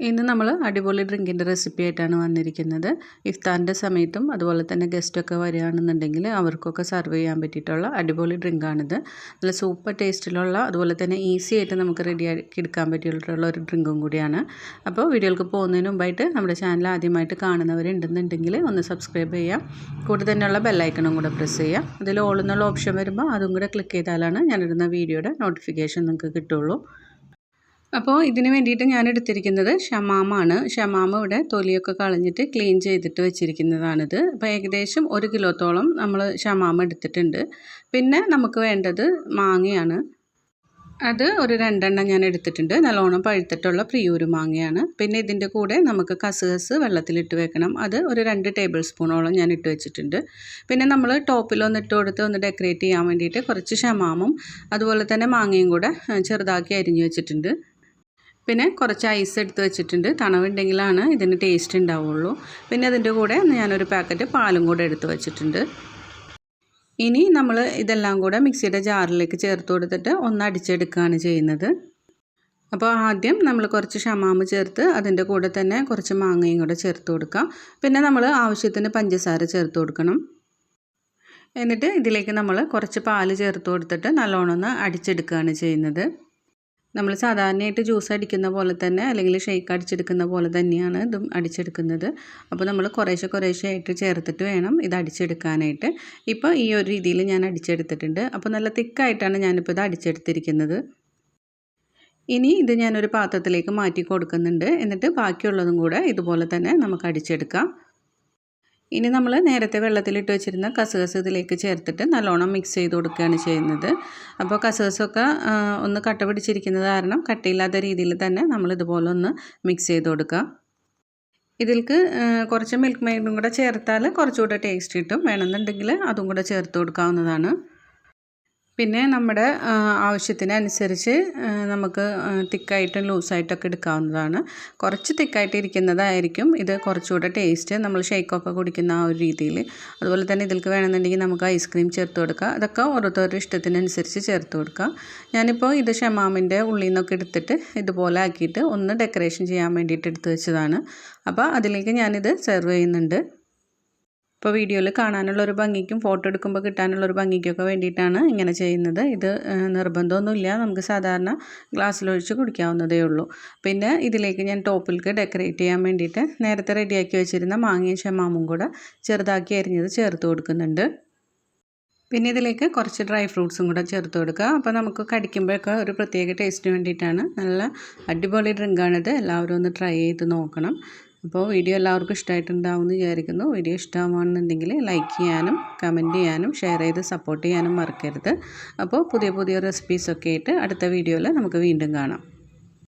ഇന്ന് നമ്മൾ അടിപൊളി ഡ്രിങ്കിന്റെ റെസിപ്പി ആയിട്ടാണ് വന്നിരിക്കുന്നത്. ഇഫ്താറിന്റെ സമയത്തും അതുപോലെ തന്നെ ഗസ്റ്റൊക്കെ വരികയാണെന്നുണ്ടെങ്കിൽ അവർക്കൊക്കെ സർവ് ചെയ്യാൻ പറ്റിയിട്ടുള്ള അടിപൊളി ഡ്രിങ്കാണിത്. നല്ല സൂപ്പർ ടേസ്റ്റിലുള്ള അതുപോലെ തന്നെ ഈസി ആയിട്ട് നമുക്ക് റെഡിയാക്കി എടുക്കാൻ പറ്റിയിട്ടുള്ള ഒരു ഡ്രിങ്കും കൂടിയാണ്. അപ്പോൾ വീഡിയോക്ക് പോകുന്നതിന് മുമ്പായിട്ട് നമ്മുടെ ചാനൽ ആദ്യമായിട്ട് കാണുന്നവരുണ്ടെന്നുണ്ടെങ്കിൽ ഒന്ന് സബ്സ്ക്രൈബ് ചെയ്യാം. കൂടെ തന്നെയുള്ള ബെല്ലൈക്കണും കൂടെ പ്രസ് ചെയ്യാം. അതിൽ ഓൾ എന്നുള്ള ഓപ്ഷൻ വരുമ്പോൾ അതും കൂടെ ക്ലിക്ക് ചെയ്താലാണ് ഞാനിടുന്ന വീഡിയോയുടെ നോട്ടിഫിക്കേഷൻ നിങ്ങൾക്ക് കിട്ടുള്ളൂ. അപ്പോൾ ഇതിന് വേണ്ടിയിട്ട് ഞാൻ എടുത്തിരിക്കുന്നത് ഷമാമാണ്. ഷമാമ ഇവിടെ തൊലിയൊക്കെ കളഞ്ഞിട്ട് ക്ലീൻ ചെയ്തിട്ട് വെച്ചിരിക്കുന്നതാണിത്. അപ്പോൾ ഏകദേശം ഒരു കിലോത്തോളം നമ്മൾ ഷമാമ എടുത്തിട്ടുണ്ട്. പിന്നെ നമുക്ക് വേണ്ടത് മാങ്ങയാണ്. അത് ഒരു രണ്ടെണ്ണം ഞാൻ എടുത്തിട്ടുണ്ട് നല്ലോണം പഴുത്തിട്ടുള്ള പ്രിയൂര് മാങ്ങയാണ്. പിന്നെ ഇതിന്റെ കൂടെ നമുക്ക് കസുകസ് വെള്ളത്തിലിട്ട് വെക്കണം. അത് ഒരു രണ്ട് ടേബിൾ സ്പൂണോളം ഞാൻ ഇട്ട് വെച്ചിട്ടുണ്ട്. പിന്നെ നമ്മൾ ടോപ്പിലൊന്ന് ഇട്ട് കൊടുത്ത് ഒന്ന് ഡെക്കറേറ്റ് ചെയ്യാൻ വേണ്ടിയിട്ട് കുറച്ച് ഷമാമും അതുപോലെ തന്നെ മാങ്ങയും കൂടെ ചെറുതാക്കി അരിഞ്ഞു വെച്ചിട്ടുണ്ട്. പിന്നെ കുറച്ച് ഐസ് എടുത്ത് വെച്ചിട്ടുണ്ട്. തണവുണ്ടെങ്കിലാണ് ഇതിന് ടേസ്റ്റ് ഉണ്ടാവുള്ളൂ. പിന്നെ അതിന്റെ കൂടെ ഞാനൊരു പാക്കറ്റ് പാലും കൂടെ എടുത്ത് വെച്ചിട്ടുണ്ട്. ഇനി നമ്മൾ ഇതെല്ലാം കൂടെ മിക്സിയുടെ ജാറിലേക്ക് ചേർത്ത് കൊടുത്തിട്ട് ഒന്ന് അടിച്ചെടുക്കുകയാണ് ചെയ്യുന്നത്. അപ്പോൾ ആദ്യം നമ്മൾ കുറച്ച് ഷമാമ് ചേർത്ത് അതിന്റെ കൂടെ തന്നെ കുറച്ച് മാങ്ങയും കൂടെ ചേർത്ത് കൊടുക്കാം. പിന്നെ നമ്മൾ ആവശ്യത്തിന് പഞ്ചസാര ചേർത്ത് കൊടുക്കണം. എന്നിട്ട് ഇതിലേക്ക് നമ്മൾ കുറച്ച് പാൽ ചേർത്ത് കൊടുത്തിട്ട് നല്ലോണം ഒന്ന് അടിച്ചെടുക്കുകയാണ് ചെയ്യുന്നത്. നമ്മൾ സാധാരണയായിട്ട് ജ്യൂസ് അടിക്കുന്ന പോലെ തന്നെ അല്ലെങ്കിൽ ഷേക്ക് അടിച്ചെടുക്കുന്ന പോലെ തന്നെയാണ് ഇതും അടിച്ചെടുക്കുന്നത്. അപ്പോൾ നമ്മൾ കുറേശ്ശെ കുറേശ്ശെ ആയിട്ട് ചേർത്തിട്ട് വേണം ഇത് അടിച്ചെടുക്കാനായിട്ട്. ഇപ്പോൾ ഈ ഒരു രീതിയിൽ ഞാൻ അടിച്ചെടുത്തിട്ടുണ്ട്. അപ്പോൾ നല്ല തിക്കായിട്ടാണ് ഞാനിപ്പോൾ ഇത് അടിച്ചെടുത്തിരിക്കുന്നത്. ഇനി ഇത് ഞാനൊരു പാത്രത്തിലേക്ക് മാറ്റി കൊടുക്കുന്നുണ്ട്. എന്നിട്ട് ബാക്കിയുള്ളതും കൂടെ ഇതുപോലെ തന്നെ നമുക്ക് അടിച്ചെടുക്കാം. ഇനി നമ്മൾ നേരത്തെ വെള്ളത്തിലിട്ട് വെച്ചിരുന്ന കസുകസ് ഇതിലേക്ക് ചേർത്തിട്ട് നല്ലോണം മിക്സ് ചെയ്ത് കൊടുക്കുകയാണ് ചെയ്യുന്നത്. അപ്പോൾ കസുകസൊക്കെ ഒന്ന് കട്ട പിടിച്ചിരിക്കുന്നത് കാരണം കട്ടയില്ലാത്ത രീതിയിൽ തന്നെ നമ്മൾ ഇതുപോലെ ഒന്ന് മിക്സ് ചെയ്ത് കൊടുക്കുക. ഇതിൽക്ക് കുറച്ച് മിൽക്ക് മെയ്ഡും കൂടെ ചേർത്താൽ കുറച്ചുകൂടെ ടേസ്റ്റ് കിട്ടും. വേണമെന്നുണ്ടെങ്കിൽ അതും കൂടെ ചേർത്ത് കൊടുക്കാവുന്നതാണ്. പിന്നെ നമ്മുടെ ആവശ്യത്തിനനുസരിച്ച് നമുക്ക് തിക്കായിട്ടും ലൂസായിട്ടൊക്കെ എടുക്കാവുന്നതാണ്. കുറച്ച് തിക്കായിട്ട് ഇരിക്കുന്നതായിരിക്കും. ഇത് കുറച്ചുകൂടെ ടേസ്റ്റ് നമ്മൾ ഷേക്കൊക്കെ കുടിക്കുന്ന ആ ഒരു രീതിയിൽ. അതുപോലെ തന്നെ ഇതിൽക്ക് വേണമെന്നുണ്ടെങ്കിൽ നമുക്ക് ഐസ്ക്രീം ചേർത്ത് കൊടുക്കുക അതൊക്കെ ഓരോരുത്തരുടെ ഇഷ്ടത്തിനനുസരിച്ച് ചേർത്ത് കൊടുക്കുക ഞാനിപ്പോൾ ഇത് ഷമാമിന്റെ ഉള്ളിൽ നിന്നൊക്കെ എടുത്തിട്ട് ഇതുപോലെ ആക്കിയിട്ട് ഒന്ന് ഡെക്കറേഷൻ ചെയ്യാൻ വേണ്ടിയിട്ട് എടുത്ത് വെച്ചതാണ്. അപ്പോൾ അതിലേക്ക് ഞാനിത് സെർവ് ചെയ്യുന്നുണ്ട്. ഇപ്പോൾ വീഡിയോയിൽ കാണാനുള്ള ഒരു ഭംഗിക്കും ഫോട്ടോ എടുക്കുമ്പോൾ കിട്ടാനുള്ള ഒരു ഭംഗിക്കൊക്കെ വേണ്ടിയിട്ടാണ് ഇങ്ങനെ ചെയ്യുന്നത്. ഇത് നിർബന്ധമൊന്നുമില്ല. നമുക്ക് സാധാരണ ഗ്ലാസ്സിലൊഴിച്ച് കുടിക്കാവുന്നതേ ഉള്ളൂ. പിന്നെ ഇതിലേക്ക് ഞാൻ ടോപ്പിലേക്ക് ഡെക്കറേറ്റ് ചെയ്യാൻ വേണ്ടിയിട്ട് നേരത്തെ റെഡിയാക്കി വെച്ചിരുന്ന മാങ്ങയും ഷമാമും കൂടെ ചെറുതാക്കി അരിഞ്ഞത് ചേർത്ത് കൊടുക്കുന്നുണ്ട്. പിന്നെ ഇതിലേക്ക് കുറച്ച് ഡ്രൈ ഫ്രൂട്ട്സും കൂടെ ചേർത്ത് കൊടുക്കുക. അപ്പോൾ നമുക്ക് കടിക്കുമ്പോഴൊക്കെ ഒരു പ്രത്യേക ടേസ്റ്റിന് വേണ്ടിയിട്ടാണ്. നല്ല അടിപൊളി ഡ്രിങ്കാണിത്. എല്ലാവരും ഒന്ന് ട്രൈ ചെയ്ത് നോക്കണം. അപ്പോൾ വീഡിയോ എല്ലാവർക്കും ഇഷ്ടമായിട്ടുണ്ടാവുമെന്ന് വിചാരിക്കുന്നു. വീഡിയോ ഇഷ്ടമാണെന്നുണ്ടെങ്കിൽ ലൈക്ക് ചെയ്യാനും കമന്റ് ചെയ്യാനും ഷെയർ ചെയ്ത് സപ്പോർട്ട് ചെയ്യാനും മറക്കരുത്. അപ്പോൾ പുതിയ പുതിയ റെസിപ്പീസൊക്കെ ആയിട്ട് അടുത്ത വീഡിയോയിൽ നമുക്ക് വീണ്ടും കാണാം.